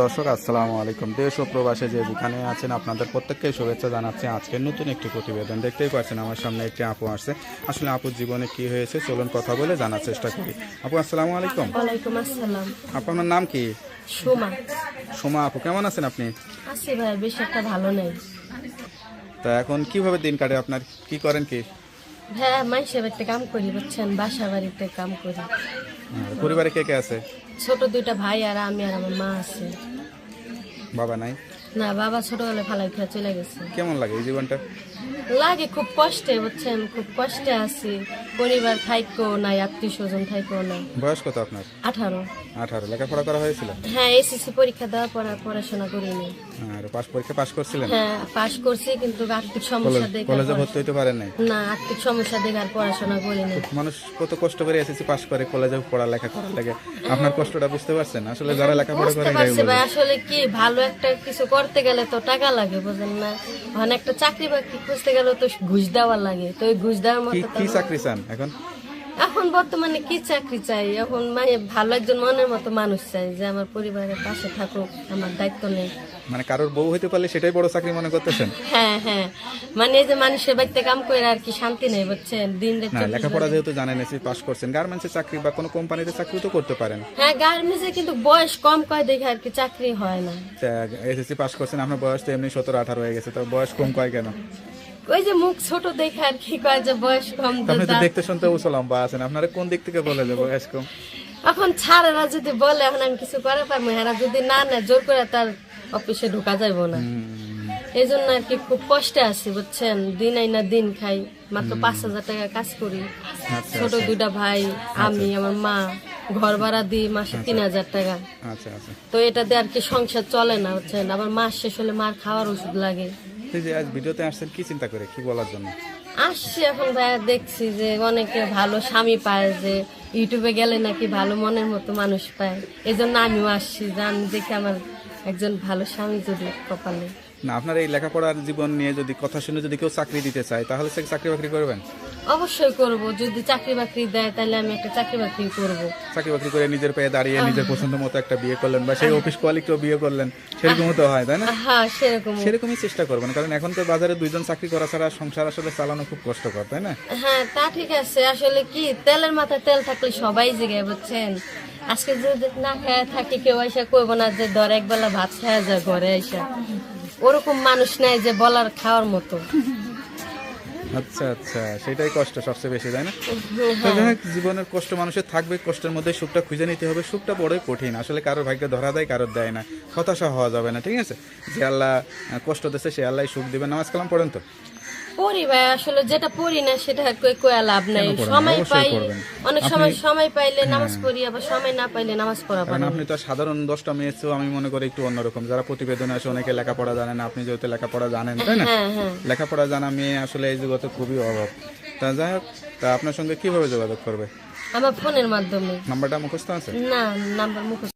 দর্শক আসসালামু আলাইকুম। দেশ ও প্রবাসে যে যেখানে আছেন আপনাদের প্রত্যেককে শুভেচ্ছা জানাচ্ছি। আজকের নতুন একটি প্রতিবেদন দেখতেই পাচ্ছেন আমার সামনে একটি আপু আসছে। আসলে আপুর জীবনে কি হয়েছে চলুন কথা বলে জানার চেষ্টা করি। আপু আসসালামু আলাইকুম। ওয়ালাইকুম আসসালাম। আপু আপনার নাম কি? সোমা। সোমা আপু কেমন আছেন আপনি? আছি ভাই বেশ একটা ভালো নেই। তা এখন কীভাবে দিন কাটে আপনার? কি করেন কি? হ্যাঁ মাইসে বাড়িতে কাম করি বুঝছেন? বাসা বাড়িতে কাম করি। পরিবারে কে কে আছে? ছোট দুইটা ভাই আর আমি আর আমার মা আছে। বাবা নাই? না বাবা ছোটবেলায় ফালাই খেয়ে চলে গেছে। কেমন লাগে এই জীবনটা? লাগে খুব কষ্টে বুঝছেন? খুব কষ্টে আছি। পরিবার থাইকো নাই আত্মীয় স্বজন থাইকো নাই। বয়স কত আপনার? আঠারো। আঠারো। লেখাপড়া করা হয়েছিল? হ্যাঁ এসএসসি পরীক্ষা দেওয়ার পর আর পড়াশোনা করিনি। আর পাস পরীক্ষা পাস করছিলেন? হ্যাঁ পাশ করছি কিন্তু আর্থিক সমস্যা দেখে কলেজে ভর্তি হইতে পারেন নাই? না আর্থিক সমস্যা দেখে আর পড়াশোনা করিনি। মানুষ কত কষ্ট করে এসেছি পাশ করে কলেজে পড়ালেখা করার লাগে। আপনার কষ্টটা বুঝতে পারছেন? আসলে যারা লেখাপড়া করে আসলে কি ভালো একটা কিছু করতে গেলে তো টাকা লাগে বুঝেন না? মানে একটা চাকরি বাকরি খুঁজতে গেলে তো ঘুষ দেওয়া লাগে। তো ওই ঘুষ দেওয়ার মতো কি চাকরি চান এখন? এখন বর্তমানে কি চাকরি চাই? এখন মানে ভালো একজন মনের মতো মানুষ চাই যে আমার পরিবারের পাশে থাকুক আমার দায়িত্ব নেই। মানে কারোর বউ হইতে পারলে সেটাই বড় চাকরি মনে করতেছেন? হ্যাঁ হ্যাঁ। মানে এই যে মানুষের বাড়িতে কাম করে আর কি শান্তি নেই বুঝছেন? দিন রাত না লেখাপড়া যেহেতু জানেন এসে পাস করছেন গার্মেন্টসের চাকরি বা কোনো কোম্পানিতে চাকরি তো করতে পারেন। হ্যাঁ গার্মেন্টসে কিন্তু বয়স কম কয় দেখে আর কি চাকরি হয় না। এসএসসি পাস করছেন আপনার বয়স তো এমনি সতেরো আঠারো হয়ে গেছে তো বয়স কম কয় কেন? ওই যে মুখ ছোট দেখে আর কি কয় যে বয়স কম আপনি তো দেখতে শুনতে উঁচু লম্বা আছেন। আপনারা কোন দিক থেকে বলে যে বয়স কম? এখন ছাড়েরা যদি বলে এখন আমি কিছু করে পারব এরা যদি না নেয় জোর করে তার অফিসে ঢোকা যাইব না। এই জন্য আর কি খুব কষ্টে আছি বুঝছেন? দিন আই না দিন খাই। মাত্র পাঁচ হাজার টাকা কাজ করি। আচ্ছা ছোট দুইটা ভাই আমি আমার মা ঘর ভাড়া দিই মাসে তিন হাজার টাকা। আচ্ছা আচ্ছা। তো এটা দিয়ে আর কি সংসার চলে না বুঝছেন? আবার মাস শেষ হলে মার খাওয়ার ওষুধ লাগে। এই যে আজ ভিডিওতে আসছেন কি চিন্তা করে কি বলার জন্য? আসছি এখন ভাইয়া দেখছি যে অনেকে ভালো স্বামী পায় যে ইউটিউবে গেলে নাকি ভালো মনের মতো মানুষ পায়। এই জন্য আমিও আসছি জান আমি দেখি আমার একজন ভালো স্বামী যদি কপালে। না আপনার এই লেখাপড়ার জীবন নিয়ে যদি কথা শুনে যদি কেউ চাকরি দিতে চায় তাহলে সে চাকরি বাকরি করবেন? অবশ্যই করব। যদি চাকরি বাকরি দেয় তাহলে আমি একটা চাকরি বাকরি করব। চাকরি বাকরি করে নিজের পায়ে দাঁড়িয়ে নিজের পছন্দ মতো একটা বিয়ে করলেন বা সেই অফিস কোয়ালিটিও বিয়ে করলেন সেরকমও তো হয় তাই না? হ্যাঁ সেরকম। সেরকমই চেষ্টা করবেন কারণ এখন তো বাজারে দুইজন চাকরি করা ছাড়া সংসার আসলে চালানো খুব কষ্টকর তাই না? হ্যাঁ তা ঠিক আছে। আসলে কি তেলের মাথায় তেল থাকলে সবাই জিগায় বুঝছেন? আজকে যদি না খেয়ে থাকি কেউ এসে কইব না যে ধর একবেলা ভাত খাওয়া যায় ঘরে এসে ওরকম মানুষ নাই যে বলার খাওয়ার মতো। আচ্ছা আচ্ছা। সেটাই কষ্ট সবচেয়ে বেশি তাই না? জীবনের কষ্ট মানুষের থাকবে কষ্টের মধ্যে সুখটা খুঁজে নিতে হবে। সুখটা বড়ই কঠিন। আসলে কারোর ভাগ্যে ধরা দেয় কারোর দেয় না। হতাশা হওয়া যাবে না ঠিক আছে? যে আল্লাহ কষ্ট দিচ্ছে সে আল্লাহ সুখ দিবে। নামাজ কালাম পড়েন তো? পড়ি ভাই আসলে যেটা পড়ি না সেটা কয়া লাভ নাই। সময় পাই অনেক সময় সময় পাইলে নামাজ পড়ি আবার সময় না পাইলে নামাজ পড়া পারি। আপনি তো সাধারণ দশটা মেয়ে আমি মনে করি একটু অন্যরকম। যারা প্রতিবেদনে আসে অনেকে লেখাপড়া জানেন না আপনি যেহেতু লেখাপড়া জানেন তাই না? হ্যাঁ হ্যাঁ। লেখাপড়া জানা মেয়ে আসলে এই জগতে খুবই অভাব। তা যাই হোক তা আপনার সঙ্গে কীভাবে যোগাযোগ করবে? আমার ফোনের মাধ্যমে। নাম্বারটা মুখস্থ আছে? না নাম্বার মুখ